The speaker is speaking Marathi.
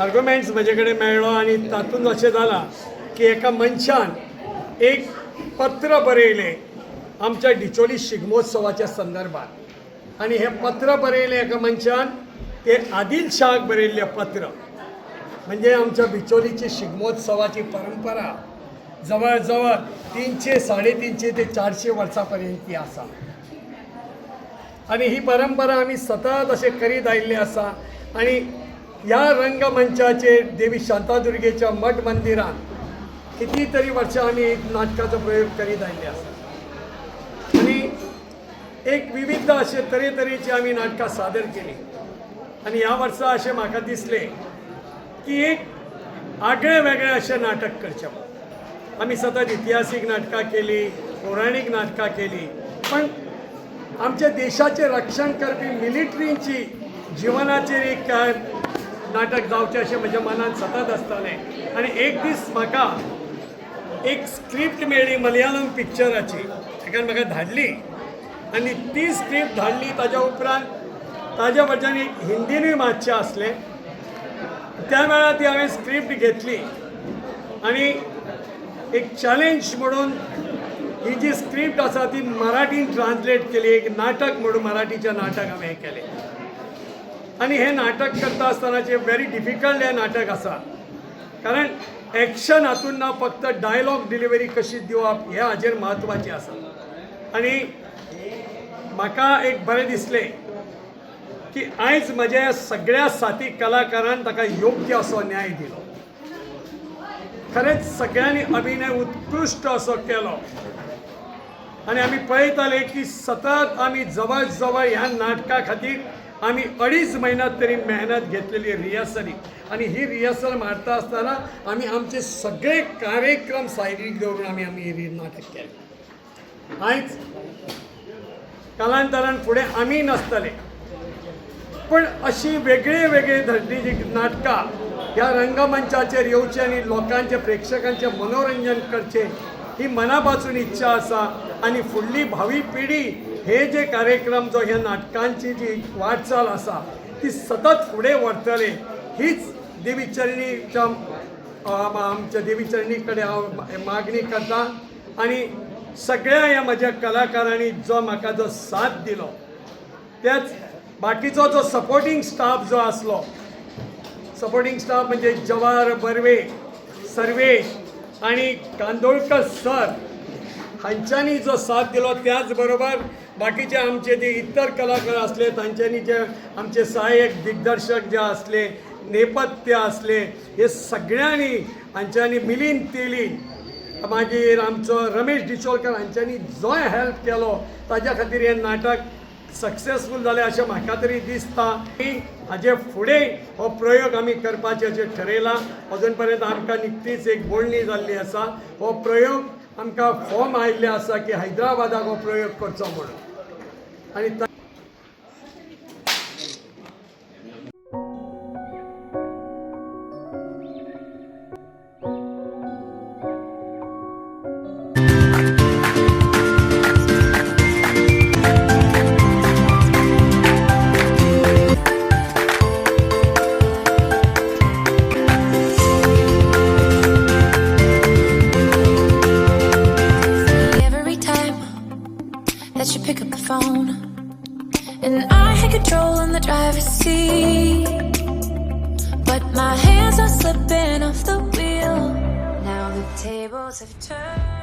आर्ग्युमेंट्स म्हजे कडेन मेळ्ळो आनी तातूंत अशें जालां की एका मनशान एक पत्र बरयलें आमच्या डिचोली शिगमोत्सवाच्या संदर्भात. आनी हें पत्र बरयलें एका मनशान तें आदिल शाहक बरयल्लें पत्र. म्हणजे आमच्या बिचोलीची शिगमोत्सवाची परंपरा जवळ जवळ तीनशे साडेतीनशे ते चारशे वर्सां पर्यंत ती आसा आनी ही परंपरा आमी सतत अशें करीत आयिल्ले आसा आनी ह्या रंगमंचाचेर देवी शांतादुर्गेच्या मठ मंदिरात कितीतरी वर्सां आमी नाटकाचो प्रयोग करीत आयिल्ले आसा आणि एक विविध असे तरेतरेची आमी नाटकां सादर केली. आणि ह्या वर्सा अशें म्हाका दिसलें की एक आगळे वेगळे अशें नाटक करचें. आम्ही आमी सतत इतिहासीक नाटकां केली पौराणीक नाटकां केली पण आमच्या देशाचें रक्षण करपी मिलिटरींची जिवनाचेर एक कर्नाटक नाटक जावचें अशें म्हज्या मनांत सतत आसतालें आनी एक दीस म्हाका एक स्क्रिप्ट मेळ्ळी मलयाळम पिक्चराची ताका म्हाका धाडली. आनी ती स्क्रिप्ट धाडली ताज्या उपरांत ताज्या वच्यान एक हिंदीनूय मातशें आसलें त्या वेळार ती हांवें स्क्रिप्ट घेतली. आणि एक चॅलेंज म्हणून ही जी स्क्रिप्ट आसा ती मराठीन ट्रान्सलेट केली एक नाटक म्हणून मराठीचें नाटक हांवें केलें. आनी हें नाटक करता आसतनाचें व्हेरी डिफिकल्ट हें नाटक आसा कारण एक्शन हातून ना फक्त डायलॉग डिलिव्हरी कशी दिवप हें हाजेर म्हत्वाचें आसा आनी म्हाका एक बरें दिसलें की आयज म्हज्या सगळ्या साथी कलाकारान ताका योग्य असो न्याय दिलो. खरेंच सगळ्यांनी अभिनय उत्कृश्ट असो केलो. आणि आम्ही पळयताले की सतत आम्ही जवळ जवळ ह्या नाटका खातीर आम्ही अडीच महिन्यात तरी मेहनत घेतलेली रिहर्सली आणि ही रिहर्सल मारता आसतना आम्ही आमचे सगळे कार्यक्रम सायडीक दवरून आम्ही आम्ही नाटक केलें. आयज कालांतरान फुडें आमी नासतले. पण अशी वेगळे वेगळे जी नाटकां ह्या रंगमंचाचेर येवची आनी लोकांचे प्रेक्षकांचे मनोरंजन करचे ही मनापासून इच्छा आसा आनी फुडली भावी पिढी हे जे कार्यक्रम जो ह्या नाटकांची जी वाटचाल आसा ती सतत फुडें व्हरतले हीच देवीचरणीच्या आमच्या देवीचरणी कडेन हांव मागणी करता. आनी सगळ्या ह्या म्हज्या कलाकारांनी जो म्हाका जो साथ दिलो त्याच बाकीचो जो सपोर्टिंग स्टाफ जो आसलो सपोर्टिंग स्टाफ म्हणजे जवार बर्वे सर्वेश आणि कांदोळकर सर हांच्यांनी जो साथ दिलो त्याच बरोबर बाकीचे आमचे जे इतर कलाकार असले तांच्यांनी जे आमचे सहाय्यक दिग्दर्शक जे असले नेपथ्य असले हे सगळ्यांनी हांच्यांनी मिलीन तेली मागीर आमचो रमेश डिचोलकर हांच्यांनी जोय हेल्प केलो. ताज्या खातीर हें नाटक सक्सेसफूल जालें अशें म्हाका तरी दिसता. की हाजे फुडें हो प्रयोग आमी करपाचें अशें ठरयलां अजून पर्यंत आमकां निकतीच एक बोडणी जाल्ली आसा. हो प्रयोग आमकां फॉर्म आयिल्ले आसा की हैदराबादाक हो प्रयोग करचो म्हणून. आनी driver's seat, but my hands are slipping off the wheel. Now the tables have turned.